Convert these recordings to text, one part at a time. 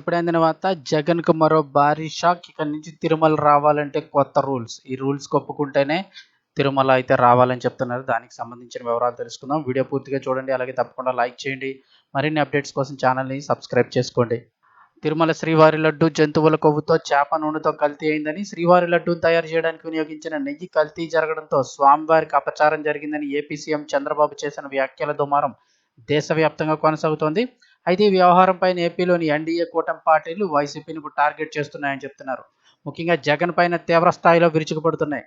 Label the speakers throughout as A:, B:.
A: ఇప్పుడు తర్వాత జగన్ జగన్కు మరో భారీ షాక్. ఇక్కడ నుంచి తిరుమల రావాలంటే కొత్త రూల్స్. ఈ రూల్స్ ఒప్పుకుంటేనే తిరుమల అయితే రావాలని చెప్తున్నారు. దానికి సంబంధించిన వివరాలు తెలుసుకుందాం. వీడియో పూర్తిగా చూడండి. అలాగే తప్పకుండా లైక్ చేయండి. మరిన్ని అప్డేట్స్ కోసం ఛానల్ని సబ్స్క్రైబ్ చేసుకోండి. తిరుమల శ్రీవారి లడ్డు జంతువుల కొవ్వుతో చేప నూనెతో కల్తీ అయిందని శ్రీవారి లడ్డూను తయారు చేయడానికి వినియోగించిన నెయ్యి కల్తీ జరగడంతో స్వామివారికి అపచారం జరిగిందని ఏపీ సీఎం చంద్రబాబు చేసిన వ్యాఖ్యల దుమారం దేశవ్యాప్తంగా కొనసాగుతోంది. అయితే ఈ వ్యవహారంపై ఏపీలోని ఎన్డీఏ కూటమి పార్టీలు వైసీపీని టార్గెట్ చేస్తున్నాయని చెప్తున్నారు. ముఖ్యంగా జగన్ పైన తీవ్ర స్థాయిలో విరుచుకుపడుతున్నాయి.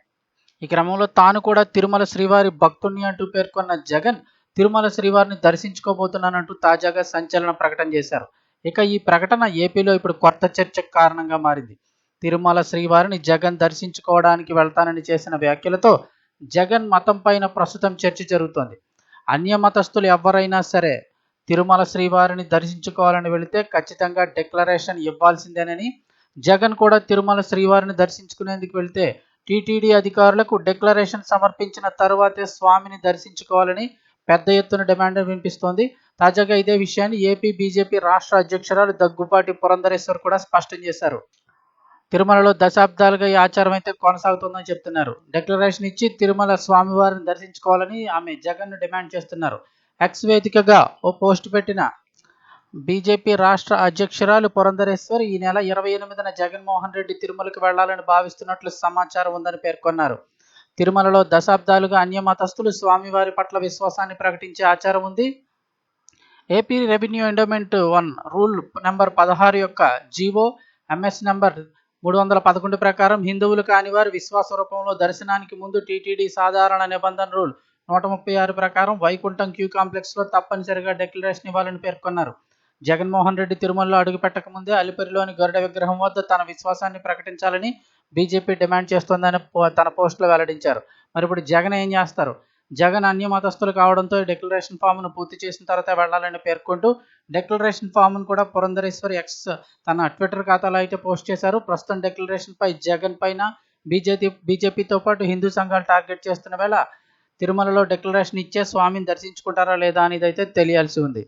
A: ఈ క్రమంలో తాను కూడా తిరుమల శ్రీవారి భక్తుణ్ణి అంటూ పేర్కొన్న జగన్ తిరుమల శ్రీవారిని దర్శించుకోబోతున్నానంటూ తాజాగా సంచలన ప్రకటన చేశారు. ఇక ఈ ప్రకటన ఏపీలో ఇప్పుడు కొత్త చర్చకు కారణంగా మారింది. తిరుమల శ్రీవారిని జగన్ దర్శించుకోవడానికి వెళ్తానని చేసిన వ్యాఖ్యలతో జగన్ మతం పైన ప్రస్తుతం చర్చ జరుగుతోంది. అన్య మతస్థులు ఎవరైనా సరే తిరుమల శ్రీవారిని దర్శించుకోవాలని వెళితే ఖచ్చితంగా డిక్లరేషన్ ఇవ్వాల్సిందేనని జగన్ కూడా తిరుమల శ్రీవారిని దర్శించుకునేందుకు వెళితే టీటీడీ అధికారులకు డిక్లరేషన్ సమర్పించిన తరువాతే స్వామిని దర్శించుకోవాలని పెద్ద ఎత్తున డిమాండ్ వినిపిస్తోంది. తాజాగా ఇదే విషయాన్ని ఏపీ బీజేపీ రాష్ట్ర అధ్యక్షురాలు దగ్గుపాటి పురంధరేశ్వర్ కూడా స్పష్టం చేశారు. తిరుమలలో దశాబ్దాలుగా ఈ ఆచారం అయితే కొనసాగుతుందని చెప్తున్నారు. డిక్లరేషన్ ఇచ్చి తిరుమల స్వామివారిని దర్శించుకోవాలని ఆమె జగన్ డిమాండ్ చేస్తున్నారు. ఎక్స్ వేదికగా ఓ పోస్ట్ పెట్టిన బీజేపీ రాష్ట్ర అధ్యక్షురాలు పురంధరేశ్వర్ ఈ నెల ఇరవై ఎనిమిదిన జగన్మోహన్ రెడ్డి తిరుమలకు వెళ్ళాలని భావిస్తున్నట్లు సమాచారం ఉందని పేర్కొన్నారు. తిరుమలలో దశాబ్దాలుగా అన్యమతస్థులు స్వామివారి పట్ల విశ్వాసాన్ని ప్రకటించే ఆచారం ఉంది. AP revenue endowment one rule number పదహారు యొక్క జీవో ఎంఎస్ నెంబర్ మూడు వందల పదకొండు ప్రకారం హిందువులు కాని వారు విశ్వాస రూపంలో దర్శనానికి ముందు టీటీడీ సాధారణ నిబంధన రూల్ నూట ముప్పై ఆరు ప్రకారం వైకుంఠం క్యూ కాంప్లెక్స్లో తప్పనిసరిగా డిక్లరేషన్ ఇవ్వాలని పేర్కొన్నారు. జగన్మోహన్ రెడ్డి తిరుమలలో అడుగుపెట్టక ముందే అలిపిరిలోని గరుడ విగ్రహం వద్ద తన విశ్వాసాన్ని ప్రకటించాలని బీజేపీ డిమాండ్ చేస్తోందని తన పోస్టులో వెల్లడించారు. మరి ఇప్పుడు జగన్ ఏం చేస్తారు? జగన్ అన్య మతస్థులు కావడంతో డిక్లరేషన్ ఫామ్ను పూర్తి చేసిన తర్వాత వెళ్ళాలని పేర్కొంటూ డిక్లరేషన్ ఫామ్ను కూడా పురంధరేశ్వర్ ఎక్స్ తన ట్విట్టర్ ఖాతాలో అయితే పోస్ట్ చేశారు. ప్రస్తుతం డిక్లరేషన్పై జగన్ పైన బీజేపీ బీజేపీతో పాటు హిందూ సంఘాలు టార్గెట్ చేస్తున్న వేళ తిరుమలలో డిక్లరేషన్ ఇచ్చే స్వామిని దర్శించుకుంటారా లేదా అనేది అయితే తెలియాల్సి ఉంది.